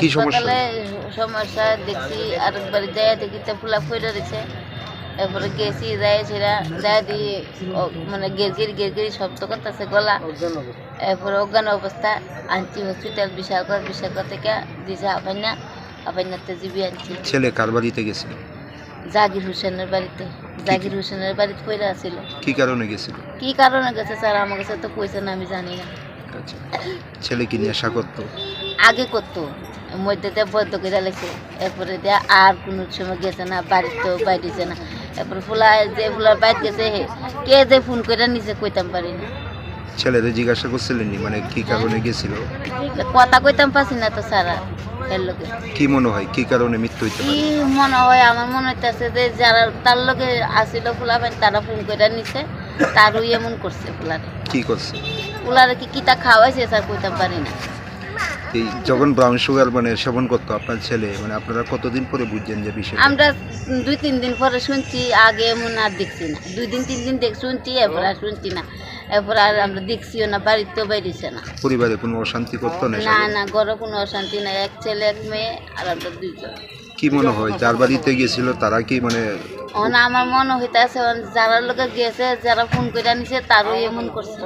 কি সমস্যা? সমস্যা দেখছি আরেকবার যায় দেখি তো ফুলা ফুলে দিছে এরপরে গেছি যায় সেটা যায় দিয়ে মানে গেরগির গেরগিরি শব্দ করতেছে গলা। এরপরে অজ্ঞান অবস্থা আনছি হসপিটাল বিশালগড় বিশালগড় থেকে দিছে আপাইনা। আপাইনাতে জিবি আনছি। ছেলে কার বাড়িতে গেছিল? জাকির হোসেনের বাড়িতে। জাকির হোসেনের বাড়িতে পড়ে আছিল কি কারণে গেছিল? কি কারণে গেছে স্যার আমার কাছে তো কইছে না আমি জানি না। আচ্ছা। ছেলে কি নেশা করতো? আগে করতো। মধ্যে দিয়ে বদ্ধ করে লেগেছে এরপরে দিয়ে আর কোনো সময় গেছে না বাড়িতেও বাইরেছে না। এরপরে ফুলা যে ফুলার বাইর গেছে কে যে ফোন করে নিজে কইতাম পারি না। ছেলেরে জিজ্ঞাসা করছিলেন মানে কি কারণে গেছিল? কথা কইতাম পারছি না তো সারা কি মনে হয় কি কারণে মৃত্যু হইতে কি মনে হয় আমার মনে হইতেছে যে যারা তার লোকে আসিল ফুলা ভাই তারা ফোন করে নিছে তারও এমন করছে ফুলারে। কি করছে? ফুলারে কি কিতা খাওয়াইছে স্যার কইতাম পারি না। এই যখন ব্রাউন সুগার মানে সেবন করতো আপনার ছেলে মানে আপনারা কতদিন পরে বুঝছেন যে বিষয় আমরা দুই তিন দিন পরে শুনছি আগে এমন আর দেখছি না। দুই দিন তিন দিন দেখ শুনছি এরপর আর শুনছি না। এরপর আর আমরা দেখছিও না বাড়িতেও বাইরেছে না। পরিবারে কোনো অশান্তি করতো না না না ঘরে কোনো অশান্তি নাই। এক ছেলে এক মেয়ে আর আমরা দুইজন। কি মনে হয় যার বাড়িতে গেছিল তারা কি মানে এখন আমার মনে হইতেছে যারা লোকে গেছে যারা ফোন করে নিছে তারও এমন করছে।